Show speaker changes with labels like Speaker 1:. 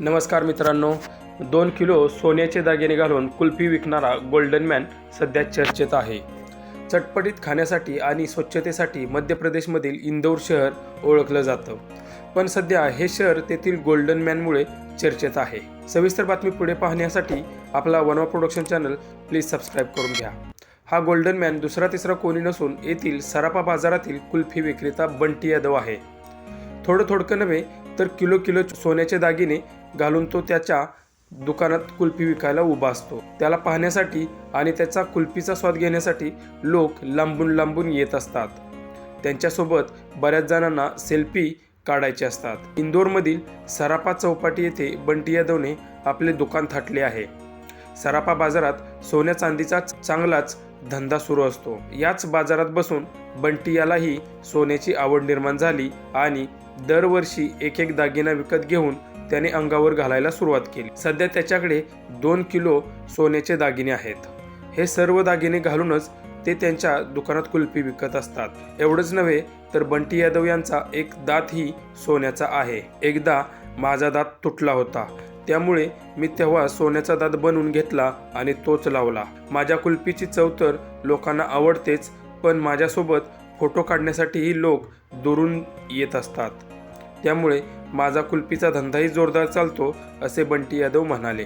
Speaker 1: नमस्कार मित्रांनो दोन किलो सोन्याचे दागिने घालून कुल्फी विकणारा गोल्डन मॅन सध्या चर्चेत आहे. चटपटीत खाण्यासाठी आणि स्वच्छतेसाठी मध्य प्रदेशमधील इंदौर शहर ओळखलं जातं. पण सध्या हे शहर तेथील गोल्डन मॅनमुळे चर्चेत आहे. सविस्तर बातमी पुढे पाहण्यासाठी आपला वनवा प्रोडक्शन चॅनल प्लीज सबस्क्राईब करून घ्या. हा गोल्डन मॅन दुसरा तिसरा कोणी नसून येथील सराफा बाजारातील कुल्फी विक्रेता बंटी यादव आहे. थोडं थोडकं नव्हे तर किलो किलो सोन्याचे दागिने घालून तो त्याच्या दुकानात कुल्फी विकायला उभा असतो. त्याला पाहण्यासाठी आणि त्याचा कुल्फीचा स्वाद घेण्यासाठी लोक लांबून लांबून येत असतात. त्यांच्यासोबत बऱ्याच जणांना सेल्फी काढायचे असतात. इंदोरमधील सरापा चौपाटी येथे बंटी यादवने आपले दुकान थाटले आहे. सरापा बाजारात सोन्या चांदीचा चांगलाच धंदा सुरू असतो. याच बाजारात बसून बंटी यालाही सोन्याची आवड निर्माण झाली आणि दरवर्षी एक एक दागिना विकत घेऊन त्याने अंगावर घालायला सुरुवात केली. सध्या त्याच्याकडे दोन किलो सोन्याचे दागिने आहेत. हे सर्व दागिने घालूनच ते त्यांच्या दुकानात कुल्फी विकत असतात. एवढंच नव्हे तर बंटी यादव यांचा एक दातही सोन्याचा आहे. एकदा माझा दात तुटला होता. त्यामुळे मी तेव्हा सोन्याचा दात बनवून घेतला आणि तोच लावला. माझ्या कुल्फीची चव तर लोकांना आवडतेच पण माझ्यासोबत फोटो काढण्यासाठीही लोक दुरून येत असतात. त्यामुळे माझा कुल्फीचा धंदाही जोरदार चालतो असे बंटी यादव म्हणाले.